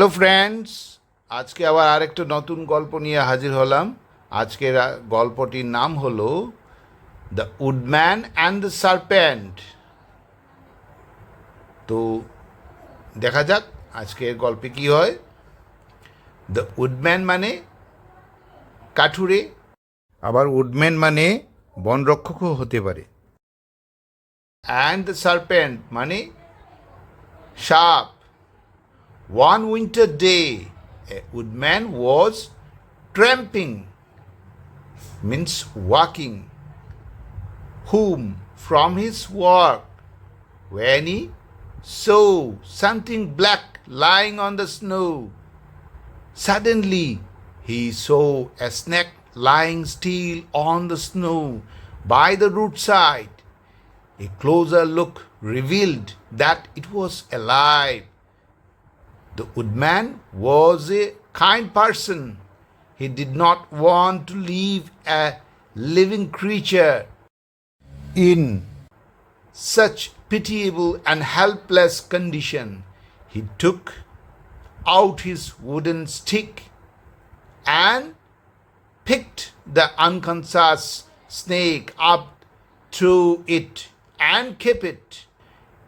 Hello friends, আজকে আবার আরেকটা নতুন গল্প নিয়ে হাজির হলাম। আজকের গল্পটির নাম হলো the woodman and the serpent তো দেখা যাক আজকের গল্পে কি হয়। দ্য উডম্যান মানে কাঠুরে, আবার উডম্যান মানে বনরক্ষকও হতে পারে। অ্যান্ড দ্য সারপেন্ট মানে সাপ। One winter day, a woodman was tramping, means walking, home from his work when he saw something black lying on the snow. Suddenly, he saw a snake lying still on the snow by the roadside. A closer look revealed that it was alive. The woodman was a kind person. He did not want to leave a living creature in such pitiable and helpless condition. He took out his wooden stick and picked the unconscious snake up threw it and kept it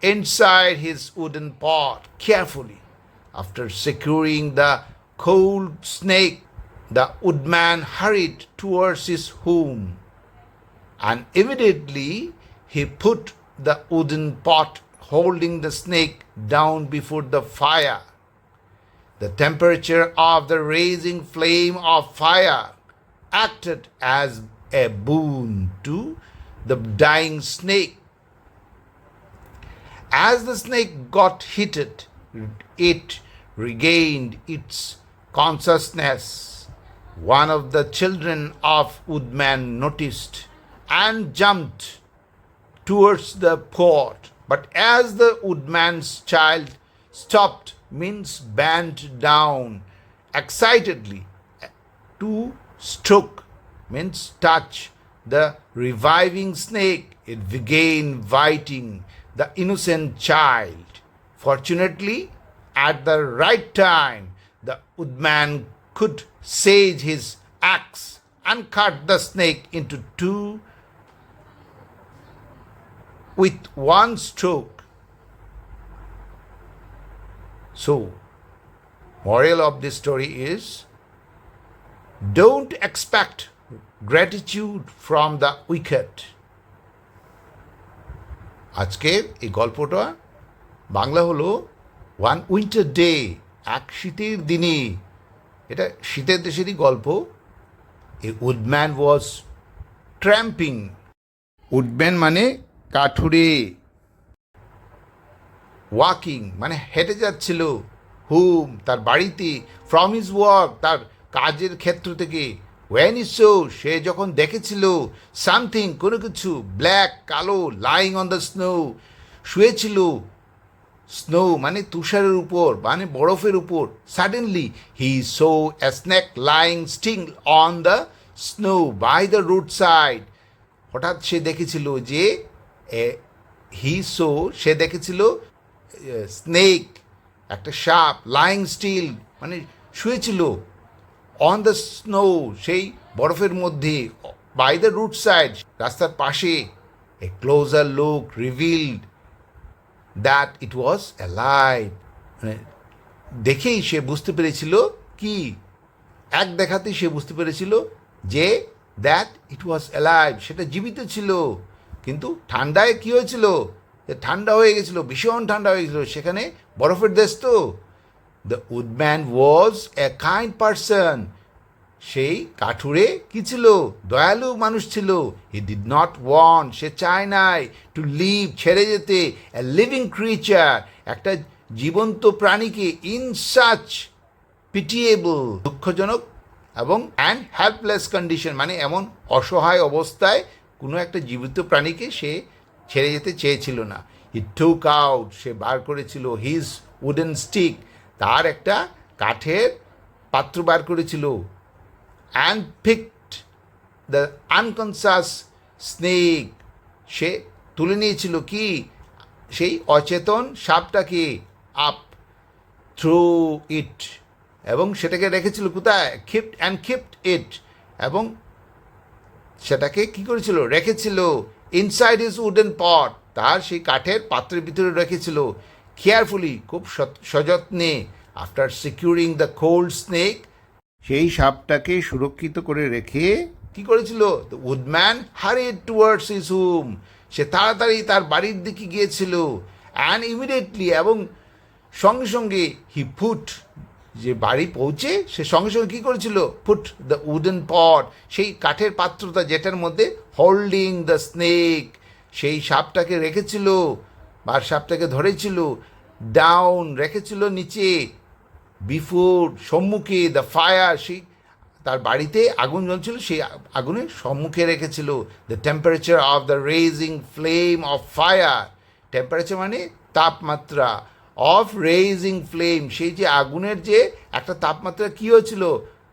inside his wooden pot carefully. After securing the cold snake, the woodman hurried towards his home, and immediately he put the wooden pot holding the snake down before the fire. The temperature of the raising flame of fire acted as a boon to the dying snake. As the snake got heated, it regained its consciousness. One of the children of Woodman noticed and jumped towards the pot. But as the woodman's child stopped, means bent down excitedly to stroke, means touch the reviving snake, it began biting the innocent child. Fortunately, at the right time, the woodman could seize his axe and cut the snake into two with one stroke. So, moral of this story is don't expect gratitude from the wicked. আজকের এই গল্পটা বাংলা হলো one winter day এক শীতের দিনে। এটা শীতের দেশেরই গল্প। এ উডম্যান ওয়াজ ট্র্যাম্পিং উডম্যান মানে কাঠুরে। ওয়াকিং মানে হেঁটে যাচ্ছিল। হুম তার বাড়িতে। ফ্রম হিজ ওয়ার্ক তার কাজের ক্ষেত্র থেকে। ওয়েন ইজ সো সে যখন দেখেছিল সামথিং কোনো কিছু ব্ল্যাক কালো লাইং অন দ্য স্নো শুয়েছিল স্নো মানে তুষারের উপর মানে বরফের উপর। Suddenly he saw a snake lying still on the snow by the roadside হঠাৎ সে দেখেছিল যে হি সো সে দেখেছিল স্নেক একটা সাপ লাইং স্টিল মানে শুয়েছিল অন দ্য স্নো সেই বরফের মধ্যে বাই দ্য রুট সাইড রাস্তার পাশে। A closer look revealed that it was alive মানে দেখেই সে বুঝতে পেরেছিল কি? এক দেখাতেই সে বুঝতে পেরেছিল যে দ্যাট ইট ওয়াজ অ্যালাইভ সেটা জীবিত ছিল। কিন্তু ঠান্ডায় কী হয়েছিল? যে ঠান্ডা হয়ে গেছিল, ভীষণ ঠান্ডা হয়ে গেছিল। সেখানে বরফের দেশ তো। The woodman was a kind person সেই কাঠুরে কি ছিল? দয়ালু মানুষ ছিল। হি ডিড নট ওয়ান্ট সে চায় নাই টু লিভ ছেড়ে যেতে এ লিভিং ক্রিচার একটা জীবন্ত প্রাণীকে ইন সাচ পিটিয়েবল দুঃখজনক এবং অ্যান্ড হেল্পলেস কন্ডিশন মানে এমন অসহায় অবস্থায় কোনো একটা জীবিত প্রাণীকে সে ছেড়ে যেতে চেয়েছিল না। হি টুক আউট সে বার করেছিল হিজ উডেন স্টিক তার একটা কাঠের পাত্র বার করেছিল। And picked the unconscious snake সে তুলে নিয়েছিল কি? সেই অচেতন সাপটাকে আপ থ্রু ইট এবং সেটাকে রেখেছিল কোথায়? খিপ্ট অ্যান্ড খিপ্ট ইট এবং সেটাকে কি করেছিল? রেখেছিল ইনসাইড ইজ উডেন পট তার সেই কাঠের পাত্রের ভিতরে রেখেছিল। কেয়ারফুলি খুব সযত্নে after securing the cold snake সেই সাপটাকে সুরক্ষিত করে রেখে কি করেছিল? উডম্যান হারিড টুয়ার্ডস ইজ হুম সে তাড়াতাড়ি তার বাড়ির দিকে গিয়েছিল। অ্যান্ড ইমিডিয়েটলি এবং সঙ্গে সঙ্গে হি ফুট যে বাড়ি পৌঁছে সে সঙ্গে সঙ্গে কী করেছিল? ফুট দ্য উডেন পট সেই কাঠের পাত্রটা যেটার মধ্যে হোল্ডিং দ্য স্নেক সেই সাপটাকে রেখেছিল। বা সাপটাকে ধরেছিল। ডাউন রেখেছিল নিচে। বিফোর সম্মুখে দ্য ফায়ার সেই তার বাড়িতে আগুন জ্বলছিল সেই আগুনের সম্মুখে রেখেছিল the temperature of the raging flame of fire temperature মানে তাপমাত্রা অফ রেজিং ফ্লেম সেই যে আগুনের যে একটা তাপমাত্রা কী হয়েছিল?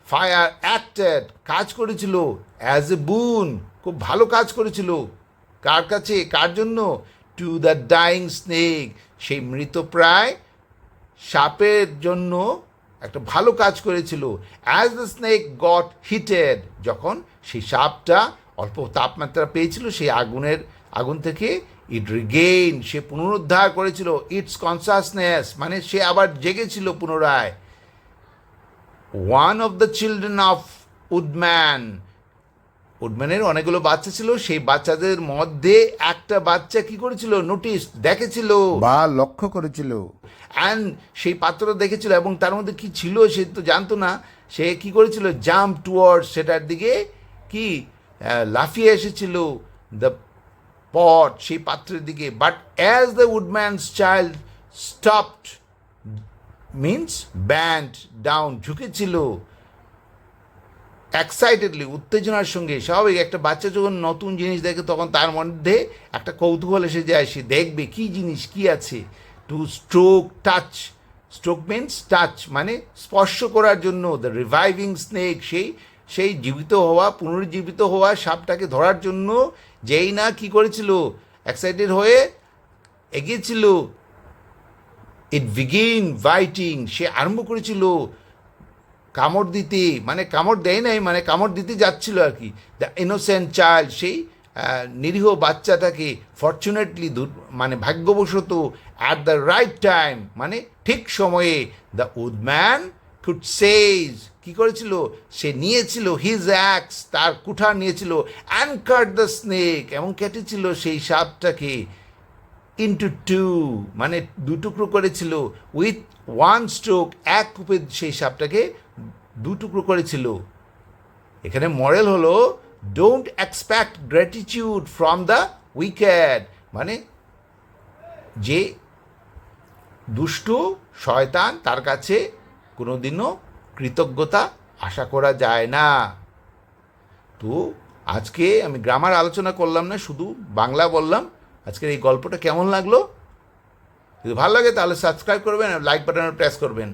ফায়ার অ্যাক্টেড কাজ করেছিল অ্যাজ এ বুন খুব ভালো কাজ করেছিল। কার কাছে? কার জন্য? টু দ্য ডাইং স্নেক সেই মৃতপ্রায় সাপের জন্য একটা ভালো কাজ করেছিল। As the snake got heated যখন সেই সাপটা অল্প তাপমাত্রা পেয়েছিল, সেই আগুনের, আগুন থেকে ইট রিগেইন সে পুনরুদ্ধার করেছিল। ইটস কনসাসনেস মানে সে আবার জেগেছিল পুনরায়। One of the children of woodman উডম্যানের অনেকগুলো বাচ্চা ছিল সেই বাচ্চাদের মধ্যে একটা বাচ্চা কি করেছিল? নোটিস দেখেছিল। বা লক্ষ্য করেছিল। অ্যান্ড সেই পাত্রটা দেখেছিল এবং তার মধ্যে কি ছিল সে তো জানতো না। সে কি করেছিল? জাম্প টুয়ার্ডস সেটার দিকে কি লাফিয়ে এসেছিল দ্য পট সেই পাত্রের দিকে। But as the woodman's child stopped means bend down ঝুঁকেছিল। Excitedly উত্তেজনার সঙ্গে স্বাভাবিক একটা বাচ্চা যখন নতুন জিনিস দেখে তখন তার মধ্যে একটা কৌতূহল এসে যায়, সে দেখবে কি জিনিস, কি আছে। To stroke touch stroke means touch মানে স্পর্শ করার জন্য দ্য রিভাইভিং স্নেক সেই সেই জীবিত হওয়া, পুনরুজ্জীবিত হওয়া সাপটাকে ধরার জন্য যেই না কি করেছিল এক্সাইটেড হয়ে এগিয়েছিল ইট বিগিন বাইটিং সে আরম্ভ করেছিল কামড় দিতে মানে কামড় দেয় নাই মানে কামড় দিতে যাচ্ছিল আর কি। দ্য ইনোসেন্ট চাইল্ড সেই নিরীহ বাচ্চাটাকে ফর্চুনেটলি মানে ভাগ্যবশত অ্যাট দ্য রাইট টাইম মানে ঠিক সময়ে দ্য উডম্যান কুড সেজ কি করেছিল? সে নিয়েছিল হিজ অ্যাক্স তার কুঠার নিয়েছিল অ্যান্ড কাট দ্য স্নেক এবং কেটেছিল সেই সাপটাকে ইন্টু টু মানে দু টুকরো করেছিল উইথ ওয়ান স্ট্রোক এক কূপে সেই সাপটাকে দু টুকরো করেছিল এখানে মডেল হলো don't expect gratitude from the wicked মানে যে দুষ্টু, শয়তান, তার কাছে কোনোদিনও কৃতজ্ঞতা আশা করা যায় না। তো, আজকে আমি গ্রামার আলোচনা করলাম না, শুধু বাংলা বললাম। আজকের এই গল্পটা কেমন লাগল? যদি ভালো লাগে তাহলে সাবস্ক্রাইব করবেন আর লাইক বাটনে প্রেস করবেন।